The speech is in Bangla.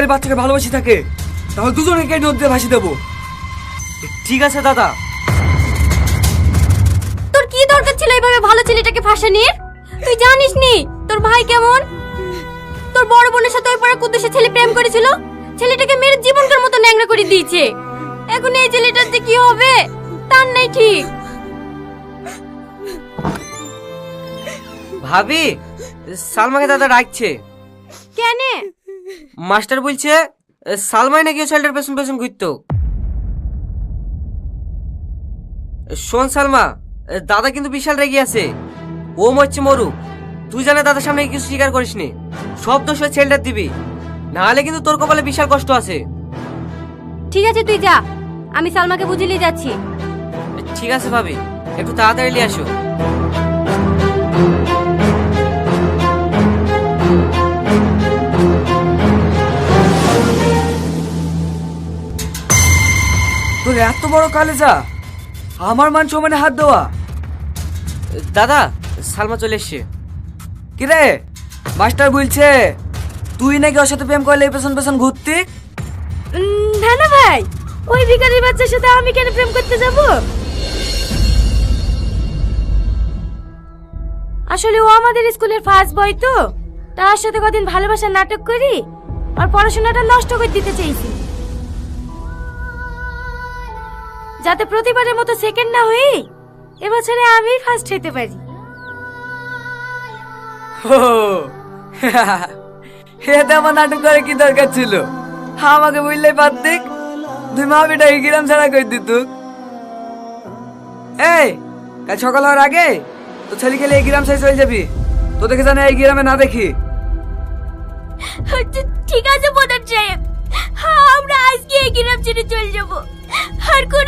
বাচ্চাকে ভালোবাসি থাকে তাহলে দুজনকে নদীতে ভাসি দেবো। ঠিক আছে দাদা। তোর কি দরকার ছিল এইভাবে ভালো ছেলেটাকে ফাঁসানির তুই জানিস নি তোর ভাই কেমন? তোর বড় বোনের সাথে ওই পাড়া কুদ্দুসে ছেলে প্রেম করেছিল? ছেলেটাকে মেরে জীবনকার মতো ন্যাংরা করে দিয়েছে। এখন এই ছেলেটার যে কি হবে তার নেই ঠিক। ভাবি সালমাকে দাদা ডাকছে। কেন? মাস্টার বলছে সালমাই নাকি ছেলেটার পেছন পেছন ঘুরতো? শোন সালমা দাদা কিন্তু বিশাল রেগে আছে। ও মরছে মরুক। তুই জানে দাদার সামনে কিছু স্বীকার করিসনি। সব দোষ ওই ছেলেটার দিবি। নাহলে কিন্তু তোর কপালে বিশাল কষ্ট আছে। ঠিক আছে তুই যা। আমি সালমাকে বুঝিয়ে যাচ্ছি। ঠিক আছে ভাবি। একটু তাড়াতাড়ি নিয়ে আসো। এত বড় কালেজা? আমার মান সমানে হাত দেওয়া। দাদা সালমা চলে এসছে। কিরে? মাস্টার বলছে তুই নাকি ওর সাথে প্রেম করলে পেছন পেছন ঘুরতি? না না ভাই ওই ভিখারির বাচ্চার সাথে আমি কেন প্রেম করতে যাব? আসলে ও আমাদের স্কুলের ফার্স্ট বয় তো। তার সাথে কদিন ভালোবাসার নাটক করি আর পড়াশোনাটা নষ্ট করে দিতে চাইছি। যাতে প্রতিবারের মতো সেকেন্ড না হয়ে এবছরে আমি ফার্স্ট হতে পারি। ও এতে আমার নাটক করে কি দরকার ছিল? আমাকে পারতিক। তুই ছাড়া করে দিত? এই কাল সকাল হওয়ার আগে তো ছেলে গেলে এই গ্রাম চলে যাবি। তো দেখে জানে এই গ্রামে না দেখি। ঠিক আছে প্রধান সাহেব। আমরা আজকে এই গ্রাম ছেড়ে চলে যাব। আর কোনোদিন